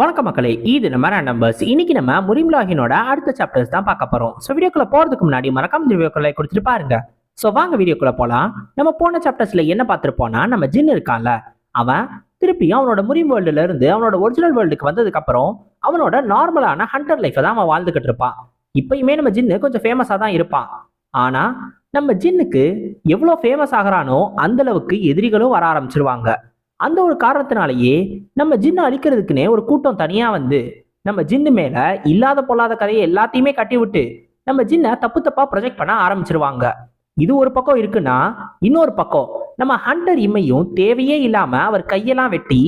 வணக்கம் மக்களே இது நம்ம நம்பர்ஸ் இன்னைக்கு நம்ம முரிம்லாஹினோட அடுத்த சாப்டர்ஸ் தான் பார்க்க போறோம். ஸோ வீடியோக்குள்ள போறதுக்கு முன்னாடி மறக்காம இந்த வீடியோக்குள்ள கொடுத்துட்டு பாருங்க. ஸோ வாங்க வீடியோக்குள்ள போலாம். நம்ம போன சாப்டர்ஸ்ல என்ன பார்த்துருப்போம்னா நம்ம ஜின் இருக்கான்ல அவன் திருப்பி அவனோட முரிம் வேர்ல்டுல இருந்து அவனோட ஒரிஜினல் வேர்ல்டுக்கு வந்ததுக்கு அப்புறம் அவனோட நார்மலான ஹண்டர் லைஃப்பை தான் அவன் வாழ்ந்துகிட்டு இருப்பான். இப்பயுமே நம்ம ஜின்னு கொஞ்சம் ஃபேமஸாக தான் இருப்பான். ஆனா நம்ம ஜின்னுக்கு எவ்வளோ ஃபேமஸ் ஆகுறானோ அந்த அளவுக்கு எதிரிகளும் வர ஆரம்பிச்சிருவாங்க. அந்த ஒரு காரணத்தினாலேயே நம்ம ஜின்னை அழிக்கிறதுக்குன்னே ஒரு கூட்டம் தனியாக வந்து நம்ம ஜின்னு மேலே இல்லாத பொல்லாத கதையை எல்லாத்தையுமே கட்டி விட்டு நம்ம ஜின்னை தப்பு தப்பாக ப்ரொஜெக்ட் பண்ண ஆரம்பிச்சிருவாங்க. இது ஒரு பக்கம் இருக்குன்னா இன்னொரு பக்கம் நம்ம ஹண்டர் இம்மையும் தேவையே இல்லாமல் அவர் கையெல்லாம் வெட்டி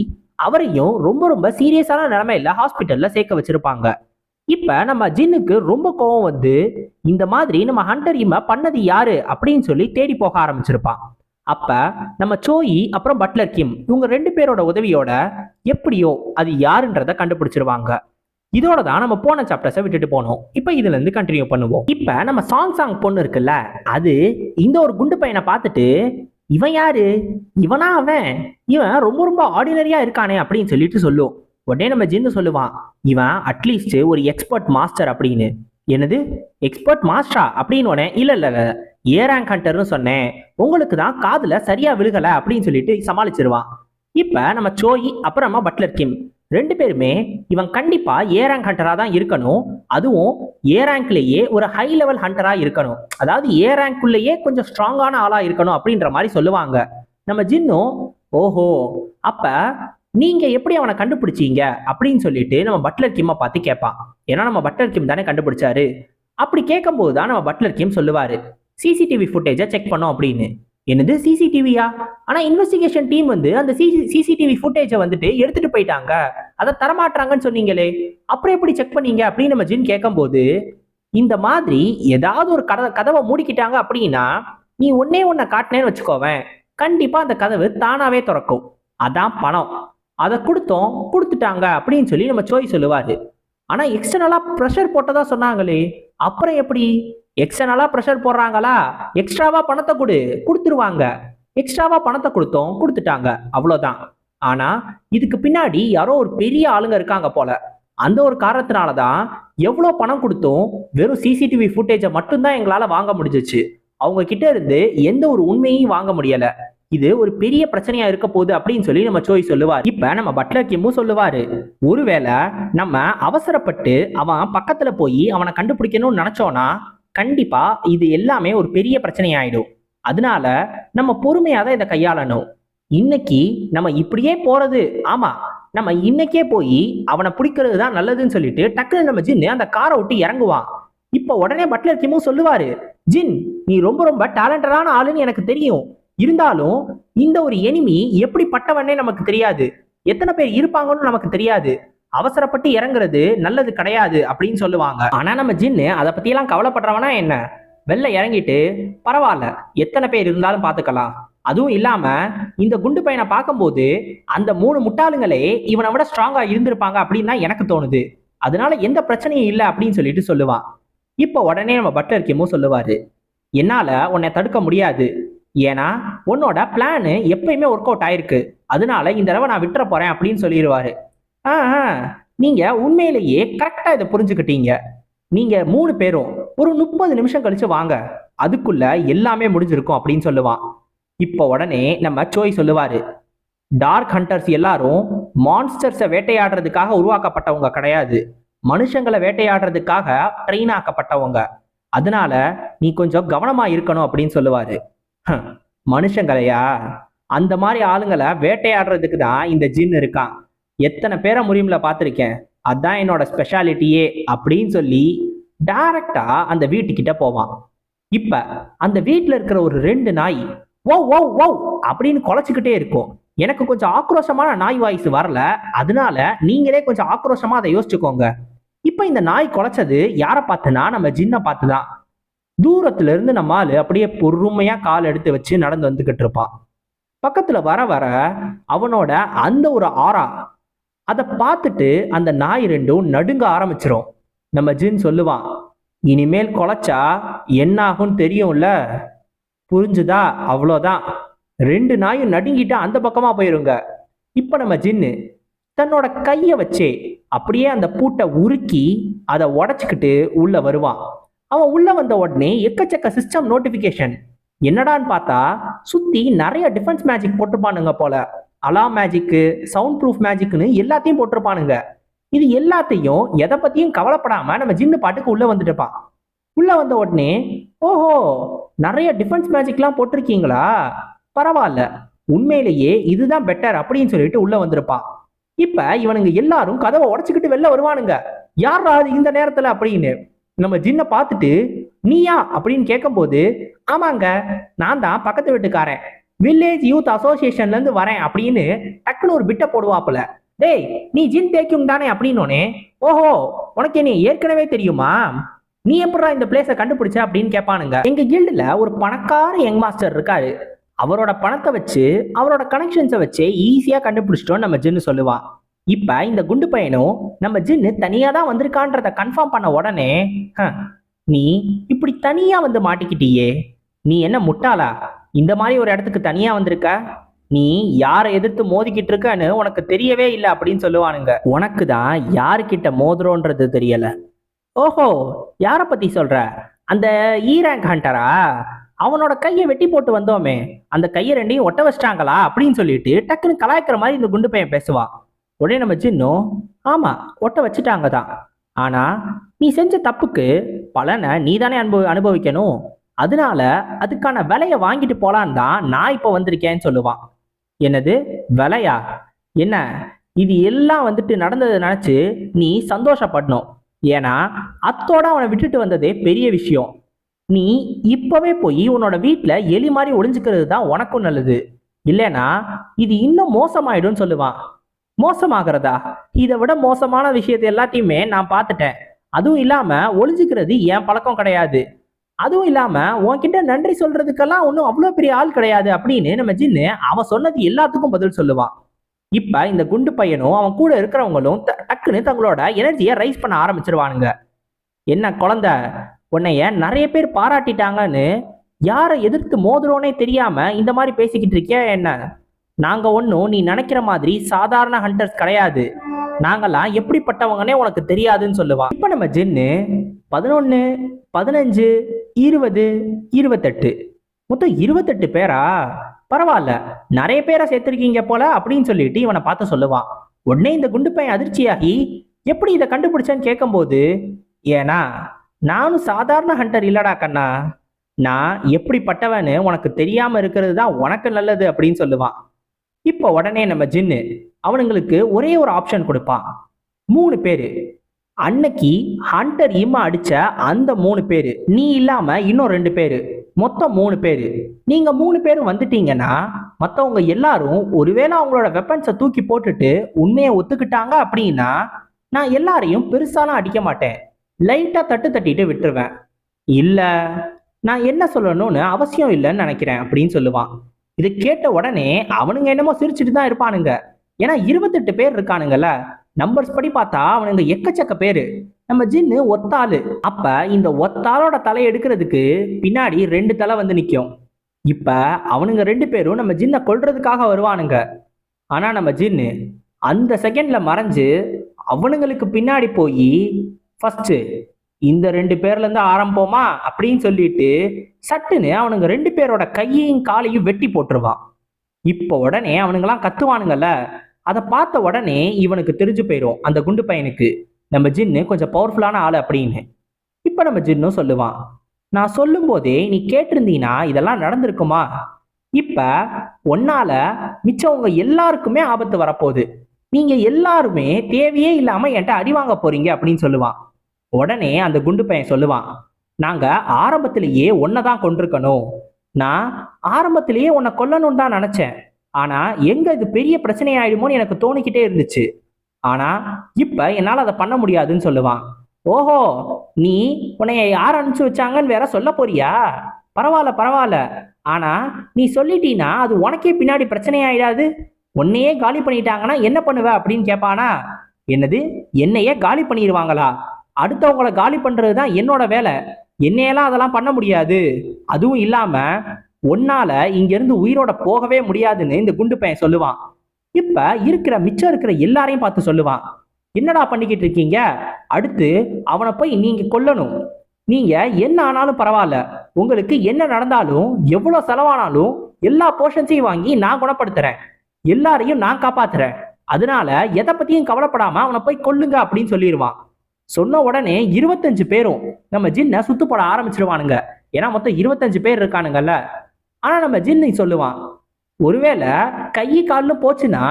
அவரையும் ரொம்ப ரொம்ப சீரியஸான நிலைமையில ஹாஸ்பிட்டலில் சேர்க்க வச்சிருப்பாங்க. இப்போ நம்ம ஜின்னுக்கு ரொம்ப கோவம் வந்து இந்த மாதிரி நம்ம ஹண்டர் இம்மை பண்ணது யாரு அப்படின்னு சொல்லி தேடி போக ஆரம்பிச்சிருப்பான். அப்ப நம்ம சோயி அப்புறம் பட்லர் கிம் இவங்க ரெண்டு பேரோட உதவியோட எப்படியோ அது யாருன்றத கண்டுபிடிச்சிருவாங்க. இதோட தான் நம்ம போன சாப்டர்ஸை விட்டுட்டு போனோம். இப்போ இதுல இருந்து கண்டினியூ பண்ணுவோம். இப்போ நம்ம சாங் சாங் பொண்ணு இருக்குல்ல அது இந்த ஒரு குண்டு பையனை பார்த்துட்டு இவன் யாரு? இவனா அவன்? இவன் ரொம்ப ரொம்ப ஆர்டினரியா இருக்கானே அப்படின்னு சொல்லிட்டு சொல்லும். உடனே நம்ம ஜின்னு சொல்லுவான் இவன் அட்லீஸ்ட் ஒரு எக்ஸ்பர்ட் மாஸ்டர் அப்படின்னு. என்னது? எக்ஸ்பர்ட் மாஸ்டரா அப்படின்னு உடனே இல்லை இல்லை இல்ல ஏ ரேங்க் ஹண்டர்னு சொன்னேன். உங்களுக்கு தான் காதில் சரியாக விழுகலை அப்படின்னு சொல்லிட்டு சமாளிச்சிருவான். இப்போ நம்ம சோயி அப்புறமா பட்லர் கிம். ரெண்டு பேருமே இவன் கண்டிப்பாக ஏ ரேங்க் ஹண்டராக தான் இருக்கணும். அதுவும் ஏ ரேங்க்லேயே ஒரு ஹை லெவல் ஹண்டராக இருக்கணும். அதாவது ஏ ரேங்க்குள்ளேயே கொஞ்சம் ஸ்ட்ராங்கான ஆளாக இருக்கணும் அப்படின்ற மாதிரி சொல்லுவாங்க. நம்ம ஜின்னும் ஓஹோ அப்போ நீங்கள் எப்படி அவனை கண்டுபிடிச்சீங்க? அப்படின்னு சொல்லிட்டு நம்ம பட்லர் கிம்மை பார்த்து கேட்பான். ஏன்னா நம்ம பட்லர் கிம் தானே கண்டுபிடிச்சாரு. அப்படி கேட்கும்போது தான் நம்ம பட்லர் கிம் சொல்லுவார். சிசிடிவி ஃபுட்டேஜை செக் பண்ணோம் அப்படின்னு. என்னது? சிசிடிவியா ஆனால் இன்வெஸ்டிகேஷன் டீம் வந்து அந்த சிசிடிவி ஃபுட்டேஜை வந்துட்டு எடுத்துட்டு போயிட்டாங்க. அதை தரமாட்டாங்கன்னு சொன்னீங்களே. அப்புறம் எப்படி செக் பண்ணீங்க அப்படின்னு நம்ம ஜின் கேட்கும்போது இந்த மாதிரி ஏதாவது ஒரு கதை கதவை மூடிக்கிட்டாங்க அப்படின்னா நீ ஒன்னே ஒன்றை காட்டினேன்னு வச்சுக்கோவேன் கண்டிப்பாக அந்த கதவு தானாவே திறக்கும். அதான் பணம். அதை கொடுத்தோம் கொடுத்துட்டாங்க அப்படின்னு சொல்லி நம்ம சோய் சொல்லுவாரு. ஆனால் எக்ஸ்டர்னலாக ப்ரெஷர் போட்டதா சொன்னாங்களே அப்புறம் எப்படி? எக்ஸ்டர்னலாக ப்ரெஷர் போடுறாங்களா? எக்ஸ்ட்ராவாக பணத்தை கொடு கொடுத்துருவாங்க. எக்ஸ்ட்ராவாக பணத்தை கொடுத்தோம் கொடுத்துட்டாங்க. அவ்வளோதான் ஆனால் இதுக்கு பின்னாடி யாரோ ஒரு பெரிய ஆளுங்க இருக்காங்க போல. அந்த ஒரு காரணத்தினால தான் எவ்வளோ பணம் கொடுத்தும் வெறும் சிசிடிவி ஃபுட்டேஜை மட்டும்தான் எங்களால் வாங்க முடிஞ்சிச்சு. அவங்க கிட்ட இருந்து எந்த ஒரு உண்மையும் வாங்க முடியலை. இது ஒரு பெரிய பிரச்சனையா இருக்க போகுது அப்படின்னு சொல்லி நம்ம சோய் சொல்லுவார். இப்ப நம்ம பட்லர் கிம்மும் சொல்லுவாரு. ஒருவேளை நம்ம அவசரப்பட்டு அவன் பக்கத்துல போய் அவனை கண்டுபிடிக்கணும்னு நினைச்சோன்னா கண்டிப்பா இது எல்லாமே ஒரு பெரிய பிரச்சனை ஆயிடும் அதனால நம்ம பொறுமையா தான் இதை கையாளணும். இன்னைக்கு நம்ம இப்படியே போறது ஆமா நம்ம இன்னைக்கே போய் அவனை பிடிக்கிறது தான் நல்லதுன்னு சொல்லிட்டு டக்குன்னு நம்ம ஜின்னு அந்த காரை விட்டு இறங்குவான். இப்ப உடனே பட்லர் கிம்மும் சொல்லுவாரு ஜின் நீ ரொம்ப ரொம்ப டேலண்டடான ஆளுன்னு எனக்கு தெரியும். இருந்தாலும் இந்த ஒரு எனிமி எப்படி பட்டவனே நமக்கு தெரியாது. எத்தனை பேர் இருப்பாங்கன்னு நமக்கு தெரியாது. அவசரப்பட்டு இறங்குறது நல்லது கிடையாது அப்படின்னு சொல்லுவாங்க. ஆனா நம்ம ஜின்னு அதை பத்தியெல்லாம் கவலைப்படுறவனா என்ன? வெளில இறங்கிட்டு பரவாயில்ல எத்தனை பேர் இருந்தாலும் பார்த்துக்கலாம். அதுவும் இல்லாம இந்த குண்டு பையனை பார்க்கும்போது அந்த மூணு முட்டாளுங்களே இவனை விட ஸ்ட்ராங்கா இருந்திருப்பாங்க அப்படின்னு தான் எனக்கு தோணுது. அதனால எந்த பிரச்சனையும் இல்லை அப்படின்னு சொல்லிட்டு சொல்லுவான் இப்போ உடனே நம்ம பட்டர் கிமோ சொல்லுவாரு என்னால உன்னை தடுக்க முடியாது. ஏன்னா உன்னோட பிளானு எப்பயுமே ஒர்க் அவுட் ஆயிருக்கு. அதனால இந்த தடவை நான் விட்டுற போறேன் அப்படின்னு சொல்லிடுவாரு நீங்க உண்மையிலேயே கரெக்டா இதை புரிஞ்சுக்கிட்டீங்க. நீங்க மூணு பேரும் ஒரு முப்பது நிமிஷம் கழிச்சு வாங்க. அதுக்குள்ள எல்லாமே முடிஞ்சிருக்கும் அப்படின்னு சொல்லுவான். இப்போ உடனே நம்ம சோய் சொல்லுவாரு டார்க் ஹண்டர்ஸ் எல்லாரும் மான்ஸ்டர்ஸை வேட்டையாடுறதுக்காக உருவாக்கப்பட்டவங்க கிடையாது. மனுஷங்களை வேட்டையாடுறதுக்காக ட்ரெயின் ஆக்கப்பட்டவங்க. அதனால நீ கொஞ்சம் கவனமா இருக்கணும் அப்படின்னு சொல்லுவாரு. மனுஷங்களையா? அந்த மாதிரி ஆளுங்களை வேட்டையாடுறதுக்கு தான் இந்த ஜின் இருக்கான். எத்தனை பேரை முறியும்ல பார்த்துருக்கேன்? அதான் என்னோட ஸ்பெஷாலிட்டியே அப்படின்னு சொல்லி டைரக்டா அந்த வீட்டுக்கிட்ட போவான். இப்ப அந்த வீட்டில் இருக்கிற ஒரு ரெண்டு நாய் ஓ ஓ ஓ அப்படின்னு குலைச்சிக்கிட்டே இருக்கும். எனக்கு கொஞ்சம் ஆக்ரோஷமான நாய் வாய்ஸ் வரல. அதனால நீங்களே கொஞ்சம் ஆக்ரோஷமா அதை யோசிச்சுக்கோங்க. இப்ப இந்த நாய் குலைச்சது யாரை பார்த்துனா? நம்ம ஜின்னை பார்த்து தான் தூரத்துல இருந்து நம்ம ஆளு அப்படியே பொறுமையா கால் எடுத்து வச்சு நடந்து வந்துகிட்டு இருப்பான். பக்கத்துல வர வர அவனோட அந்த ஒரு ஆறா அதை பார்த்துட்டு அந்த நாய் ரெண்டும் நடுங்க ஆரம்பிச்சிரும். நம்ம ஜின் சொல்லுவான் இனிமேல் குலைச்சா என்ன ஆகும்னு தெரியும்ல? புரிஞ்சுதா? அவ்வளோதான். ரெண்டு நாயும் நடுங்கிட்டு அந்த பக்கமாக போயிருங்க. இப்போ நம்ம ஜின்னு தன்னோட கையை வச்சே அப்படியே அந்த பூட்டை உருக்கி அதை உடச்சிக்கிட்டு உள்ளே வருவான். அவன் உள்ளே வந்த உடனே எக்கச்சக்க சிஸ்டம் நோட்டிஃபிகேஷன் என்னடான்னு பார்த்தா சுற்றி நிறைய டிஃபென்ஸ் மேஜிக் போட்டுப்பானுங்க போல. அலா மேஜிக்கு சவுண்ட் ப்ரூஃப் மேஜிக்னு எல்லாத்தையும் போட்டிருப்பானுங்க. இது எல்லாத்தையும் எதை பத்தியும் கவலைப்படாம நம்ம ஜின்னு பாட்டுக்கு உள்ள வந்துட்டுப்பான் உள்ள வந்த உடனே ஓஹோ நிறைய டிஃபென்ஸ் மேஜிக்லாம் போட்டிருக்கீங்களா? பரவாயில்ல. உண்மையிலேயே இதுதான் பெட்டர் அப்படின்னு சொல்லிட்டு உள்ள வந்திருப்பான் இப்ப இவனுங்க எல்லாரும் கதவை உடச்சிக்கிட்டு வெளில வருவானுங்க. யாரா அது இந்த நேரத்துல அப்படின்னு நம்ம ஜின்னை பார்த்துட்டு நீயா அப்படின்னு கேட்கும்போது ஆமாங்க நான் தான் பக்கத்து வீட்டுக்காரன். வில்லேஜ் யூத் அசோசியேஷன்ல இருந்து வரேன் அப்படின்னு டக்குன்னு ஒரு பிட்டை போடுவாப்புல. டேய் நீ ஜின் தேக்கியும் தானே அப்படின்னோனே ஓஹோ உனக்கு நீ ஏற்கனவே தெரியுமா? நீ எப்படா இந்த பிளேஸை கண்டுபிடிச்ச அப்படின்னு கேட்பானுங்க. எங்க கில்டுல ஒரு பணக்கார யங் மாஸ்டர் இருக்காரு. அவரோட பணத்தை வச்சு அவரோட கனெக்ஷன்ஸை வச்சு ஈஸியா கண்டுபிடிச்சிட்டோம் நம்ம ஜின்னு சொல்லுவான் இப்ப இந்த குண்டு பையனும் நம்ம ஜின்னு தனியா தான் வந்திருக்கான்றத கன்ஃபார்ம் பண்ண உடனே நீ இப்படி தனியா வந்து மாட்டிக்கிட்டியே? நீ என்ன முட்டாளா? இந்த மாதிரி ஒரு இடத்துக்கு தனியா வந்திருக்க? நீ யாரை எதிர்த்து மோதிக்கிட்டு இருக்கன்னு உனக்கு தெரியவே இல்லை அப்படின்னு சொல்லுவானுங்க. உனக்கு தான் யாருக்கிட்ட மோதுறோன்றது தெரியல. ஓஹோ யாரை பத்தி சொல்ற? அந்த ஈரேங்க் ஹண்டரா? அவனோட கையை வெட்டி போட்டு வந்தோமே. அந்த கையை ரெண்டையும் ஒட்ட வச்சிட்டாங்களா? அப்படின்னு சொல்லிட்டு டக்குன்னு கலாய்க்கிற மாதிரி இந்த குண்டு பையன் பேசுவான் உடனே நம்ம சின்னும் ஆமா ஒட்ட வச்சுட்டாங்க தான். ஆனா நீ செஞ்ச தப்புக்கு பலனை நீ தானே அனுபவி அனுபவிக்கணும். அதனால அதுக்கான விலையை வாங்கிட்டு போலான்னு தான் நான் இப்போ வந்திருக்கேன்னு சொல்லுவான். என்னது? விலையா? என்ன? இது எல்லாம் வந்துட்டு நடந்ததை நினச்சி நீ சந்தோஷப்படணும். ஏன்னா அத்தோட அவனை விட்டுட்டு வந்ததே பெரிய விஷயம். நீ இப்பவே போய் உன்னோட வீட்டில் எலி மாதிரி ஒளிஞ்சுக்கிறது தான் உனக்கும் நல்லது. இல்லைனா இது இன்னும் மோசமாயிடும்னு சொல்லுவான். மோசமாகிறதா? இதை விட மோசமான விஷயத்தை எல்லாத்தையுமே நான் பார்த்துட்டேன். அதுவும் இல்லாமல் ஒளிஞ்சுக்கிறது என் பழக்கம் கிடையாது. அதுவும் இல்லாம உன்கிட்ட நன்றி சொல்றதுக்கெல்லாம் ஒன்றும் அவ்வளோ பெரிய ஆள் கிடையாது அப்படின்னு நம்ம ஜின்னு அவன் சொன்னது எல்லாத்துக்கும் பதில் சொல்லுவான் இப்ப இந்த குண்டு பையனும் அவன் கூட இருக்கிறவங்களும் டக்குன்னு தங்களோட எனர்ஜியை ரைஸ் பண்ண ஆரம்பிச்சிருவானுங்க. என்ன குழந்தை உன்னைய நிறைய பேர் பாராட்டிட்டாங்கன்னு யாரை எதிர்த்து மோதுறோனே தெரியாம இந்த மாதிரி பேசிக்கிட்டு இருக்கியா என்ன? நாங்க ஒன்றும் நீ நினைக்கிற மாதிரி சாதாரண ஹண்டர்ஸ் கிடையாது. நாங்கெல்லாம் எப்படிப்பட்டவங்கன்னே உனக்கு தெரியாதுன்னு சொல்லுவான் இப்போ நம்ம ஜின்னு பதினொன்று பதினஞ்சு இருபது இருபத்தெட்டு. மொத்தம் இருபத்தெட்டு பேரா? பரவாயில்ல. நிறைய பேரை சேர்த்துருக்கீங்க போல அப்படின்னு சொல்லிட்டு இவனை பார்த்து சொல்லுவான். உடனே இந்த குண்டு பையன் அதிர்ச்சியாகி எப்படி இதை கண்டுபிடிச்சேன்னு கேட்கும்போது ஏன்னா நானும் சாதாரண ஹண்டர் இல்லடா கண்ணா. நான் எப்படிப்பட்டவன்னு உனக்கு தெரியாம இருக்கிறது தான் உனக்கு நல்லது அப்படின்னு சொல்லுவான். இப்போ உடனே நம்ம ஜின்னு அவனுங்களுக்கு ஒரே ஒரு ஆப்ஷன் கொடுப்பான். மூணு பேரு. அன்னைக்கு ஹண்டர் இம்மா அடிச்ச அந்த மூணு பேர் நீ இல்லாம இன்னும் ரெண்டு பேர் மொத்தம் மூணு பேர். நீங்க மூணு பேரும் வந்துட்டீங்கன்னா மற்றவங்க எல்லாரும் ஒருவேளை அவங்களோட வெப்பன்ஸை தூக்கி போட்டுட்டு உண்மையை ஒத்துக்கிட்டாங்க அப்படின்னா நான் எல்லாரையும் பெருசாலாம் அடிக்க மாட்டேன். லைட்டாக தட்டு தட்டிட்டு விட்டுருவேன். இல்லை நான் என்ன சொல்லணும்னு அவசியம் இல்லைன்னு நினைக்கிறேன் அப்படின்னு சொல்லுவான். இது கேட்ட உடனே அவனுங்க என்னமோ சிரிச்சுட்டு தான் இருப்பானுங்க. ஏன்னா இருபத்தெட்டு பேர் இருக்கானுங்கல்ல நம்பர்ஸ் படி பார்த்தா அவனுங்க எக்கச்சக்க பேரு. நம்ம ஜின்னு ஒத்தாளு. அப்ப இந்த ஒத்தாளோட தலை எடுக்கிறதுக்கு பின்னாடி ரெண்டு தலை வந்து நிற்கும் இப்ப அவனுங்க ரெண்டு பேரும் நம்ம ஜின்னை கொல்றதுக்காக வருவானுங்க. ஆனா நம்ம ஜின்னு அந்த செகண்ட்ல மறைஞ்சு அவனுங்களுக்கு பின்னாடி போய் ஃபர்ஸ்ட் இந்த ரெண்டு பேர்ல இருந்து ஆரம்பமா அப்படின்னு சொல்லிட்டு சட்டுன்னு அவனுங்க ரெண்டு பேரோட கையையும் காலையும் வெட்டி போட்டுருவான். இப்போ உடனே அவனுங்கெல்லாம் கத்துவானுங்கல்ல. அதை பார்த்த உடனே இவனுக்கு தெரிஞ்சு போயிடும் அந்த குண்டு பையனுக்கு நம்ம ஜின்னு கொஞ்சம் பவர்ஃபுல்லான ஆள் அப்படின்னு. இப்போ நம்ம ஜின்னும் சொல்லுவான் நான் சொல்லும் போதே நீ கேட்டிருந்தீங்கன்னா இதெல்லாம் நடந்திருக்குமா? இப்ப ஒன்னால மிச்சவங்க எல்லாருக்குமே ஆபத்து வரப்போகுது. நீங்க எல்லாருமே தேவையே இல்லாம என்கிட்ட அடி வாங்க போறீங்க அப்படின்னு சொல்லுவான். உடனே அந்த குண்டு பையன் சொல்லுவான் நாங்க ஆரம்பத்திலேயே ஒன்னை தான் கொண்டிருக்கணும் நான் ஆரம்பத்திலேயே உன்னை கொல்லணும்னு தான் நினைச்சேன். ஆனா எங்க இது பெரிய பிரச்சனை ஆயிடுமோன்னு எனக்கு தோணிக்கிட்டே இருந்துச்சு. ஆனா இப்ப என்னால அதை பண்ண முடியாதுன்னு சொல்லுவான். ஓஹோ நீ உன்னைய யார் அனுப்பிச்சு வச்சாங்கன்னு வேற சொல்ல போறியா? பரவாயில்ல பரவாயில்ல. ஆனா நீ சொல்லிட்டீன்னா அது உனக்கே பின்னாடி பிரச்சனை ஆயிடாது உன்னையே காலி பண்ணிட்டாங்கன்னா என்ன பண்ணுவ அப்படின்னு கேட்பானா என்னது? என்னையே காலி பண்ணிடுவாங்களா அடுத்தவங்கள காலி பண்ணுறது தான் என்னோட வேலை. என்னையெல்லாம் அதெல்லாம் பண்ண முடியாது. அதுவும் இல்லாம உன்னால இங்கிருந்து உயிரோட போகவே முடியாதுன்னு இந்த குண்டு பையன் சொல்லுவான். இப்ப இருக்கிற மிச்சம் இருக்கிற எல்லாரையும் பார்த்து சொல்லுவான். என்னடா பண்ணிக்கிட்டு இருக்கீங்க? அடுத்து அவனை போய் நீங்க கொல்லணும். நீங்க என்ன ஆனாலும் பரவாயில்ல. உங்களுக்கு என்ன நடந்தாலும் எவ்வளவு செலவானாலும் எல்லா போர்ஷன்ஸையும் வாங்கி நான் குணப்படுத்துறேன். எல்லாரையும் நான் காப்பாத்துறேன். அதனால எதை பத்தியும் கவலைப்படாம அவனை போய் கொல்லுங்க அப்படின்னு சொல்லிடுவான். சொன்ன உடனே இருபத்தஞ்சு பேரும் நம்ம ஜின்னை சுத்து போட ஆரம்பிச்சிருவானுங்க. ஏன்னா மொத்தம் இருபத்தஞ்சு பேர் இருக்கானுங்கல்ல. ஆனா நம்ம ஜின்னு சொல்லுவான் ஒருவேளை கை கால்னு போச்சுன்னா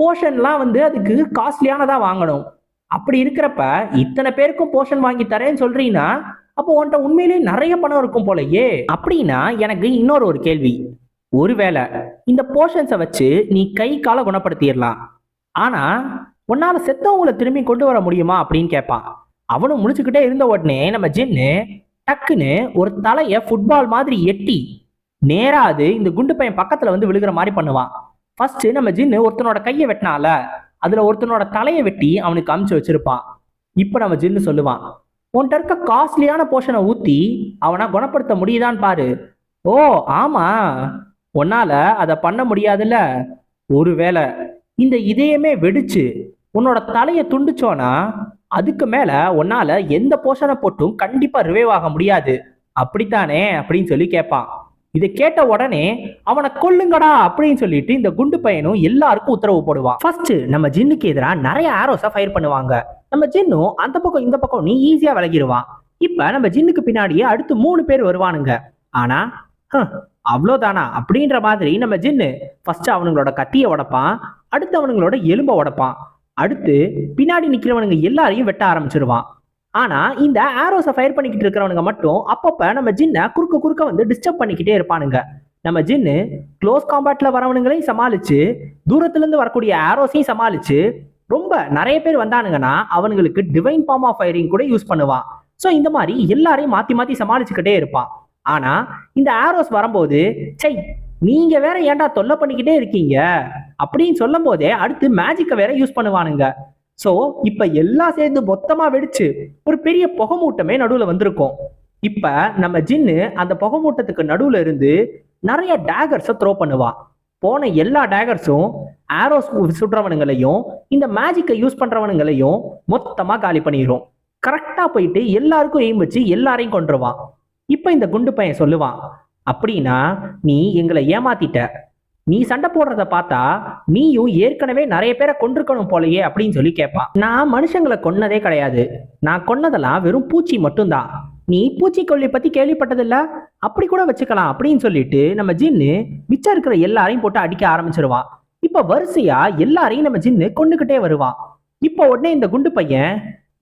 போர்ஷன்லாம் வந்து அதுக்கு காஸ்ட்லியானதா வாங்கணும். அப்படி இருக்கிறப்ப இத்தனை பேருக்கும் போர்ஷன் வாங்கி தரேன்னு சொல்றீங்கன்னா அப்போ உன்கிட்ட உண்மையிலேயே நிறைய பணம் இருக்கும் போலயே. அப்படின்னா எனக்கு இன்னொரு ஒரு கேள்வி. ஒருவேளை இந்த போர்ஷன்ஸை வச்சு நீ கை காலை குணப்படுத்திடலாம். ஆனா உன்னால செத்தவங்களை திரும்பி கொண்டு வர முடியுமா அப்படின்னு கேட்பான். அவனும் முடிச்சுக்கிட்டே இருந்த உடனே நம்ம ஜின்னு டக்குன்னு ஒரு தலைய ஃபுட்பால் மாதிரி எட்டி நேரா அது இந்த குண்டு பையன் பக்கத்துல வந்து விழுகிற மாதிரி பண்ணுவான். ஃபர்ஸ்ட் நம்ம ஜின்னு ஒருத்தனோட கையை வெட்டினால அதுல ஒருத்தனோட தலையை வெட்டி அவனுக்கு அமுச்சு வச்சிருப்பான். இப்போ நம்ம ஜின்னு சொல்லுவான் உன்கிட்ட இருக்க காஸ்ட்லியான போர்ஷனை ஊத்தி அவனை குணப்படுத்த முடியுதான்னு பாரு. ஓ ஆமா. உன்னால அதை பண்ண முடியாதுல்ல. ஒருவேளை இந்த இதயமே வெடிச்சு உன்னோட தலையை துண்டிச்சோனா அதுக்கு மேல உன்னால எந்த போர்ஷனை போட்டும் கண்டிப்பா ரிவைவ் ஆக முடியாது. அப்படித்தானே? அப்படின்னு சொல்லி கேட்பான் இதை கேட்ட உடனே அவனை கொல்லுங்கடா அப்படின்னு சொல்லிட்டு இந்த குண்டு பையனும் எல்லாருக்கும் உத்தரவு போடுவான் ஃபர்ஸ்ட் நம்ம ஜின்னுக்கு எதிராக நிறைய ஆரோஸை ஃபயர் பண்ணுவாங்க. நம்ம ஜின்னும் அந்த பக்கம் இந்த பக்கம் நீ ஈஸியா விலகிடுவான் இப்ப நம்ம ஜின்னுக்கு பின்னாடியே அடுத்து மூணு பேர் வருவானுங்க. ஆனா அவ்வளோதானா? அப்படின்ற மாதிரி நம்ம ஜின்னு ஃபர்ஸ்ட் அவனுங்களோட கத்தியை உடைப்பான். அடுத்து அவனுங்களோட எலும்பை உடைப்பான். அடுத்து பின்னாடி நிற்கிறவனுங்க எல்லாரையும் வெட்ட ஆரம்பிச்சிருவான். ஆனா இந்த ஆரோஸை ஃபயர் பண்ணிக்கிட்டு இருக்கிறவனுங்க மட்டும் அப்பப்ப நம்ம ஜின்னை குறுக்க குறுக்க வந்து டிஸ்டர்ப் பண்ணிக்கிட்டே இருப்பானுங்க. நம்ம ஜின்னு க்ளோஸ் காம்பேட்ல வரவனுங்களையும் சமாளிச்சு தூரத்துல இருந்து வரக்கூடிய ஆரோஸையும் சமாளிச்சு ரொம்ப நிறைய பேர் வந்தானுங்கன்னா அவனுங்களுக்கு டிவைன் ஃபார்ம் ஆஃப் ஃபயரிங் கூட யூஸ் பண்ணுவான். ஸோ இந்த மாதிரி எல்லாரையும் மாத்தி மாத்தி சமாளிச்சுக்கிட்டே இருப்பான். ஆனா இந்த ஆரோஸ் வரும்போது சை நீங்க வேற ஏன்டா தொல்லை பண்ணிக்கிட்டே இருக்கீங்க? அப்படின்னு சொல்லும் போதே அடுத்து மேஜிக்கை வேற யூஸ் பண்ணுவானுங்க. ஸோ இப்போ எல்லாம் சேர்ந்து மொத்தமாக வெடிச்சு ஒரு பெரிய புகமூட்டமே நடுவில் வந்திருக்கும். இப்போ நம்ம ஜின்னு அந்த புகமூட்டத்துக்கு நடுவில் இருந்து நிறைய டேகர்ஸை த்ரோ பண்ணுவான் போன எல்லா டேகர்ஸும் ஆரோஸ் சுடுறவனுங்களையும் இந்த மேஜிக்கை யூஸ் பண்ணுறவனுங்களையும் மொத்தமாக காலி பண்ணிடும் கரெக்டாக போயிட்டு எல்லாருக்கும் எய்ம் வச்சு எல்லாரையும் கொண்டுருவான் இப்போ இந்த குண்டு பையன் சொல்லுவான் அப்படின்னா நீ எங்களை ஏமாத்திட்ட. நீ சண்டை போடுறத பார்த்தா நீயும் ஏற்கனவே நிறைய பேரை கொண்டிருக்கணும் போலயே அப்படின்னு சொல்லி கேட்பான் நான் மனுஷங்களை கொன்னதே கிடையாது. நான் கொன்னதெல்லாம் வெறும் பூச்சி மட்டும்தான். நீ பூச்சிக்கொல்லி பத்தி கேள்விப்பட்டதில்ல? அப்படி கூட வச்சுக்கலாம் அப்படின்னு சொல்லிட்டு நம்ம ஜின்னு மிச்சம் இருக்கிற எல்லாரையும் போட்டு அடிக்க ஆரம்பிச்சிருவான் இப்ப வரிசையா எல்லாரையும் நம்ம ஜின்னு கொண்டுகிட்டே வருவான் இப்ப உடனே இந்த குண்டு பையன்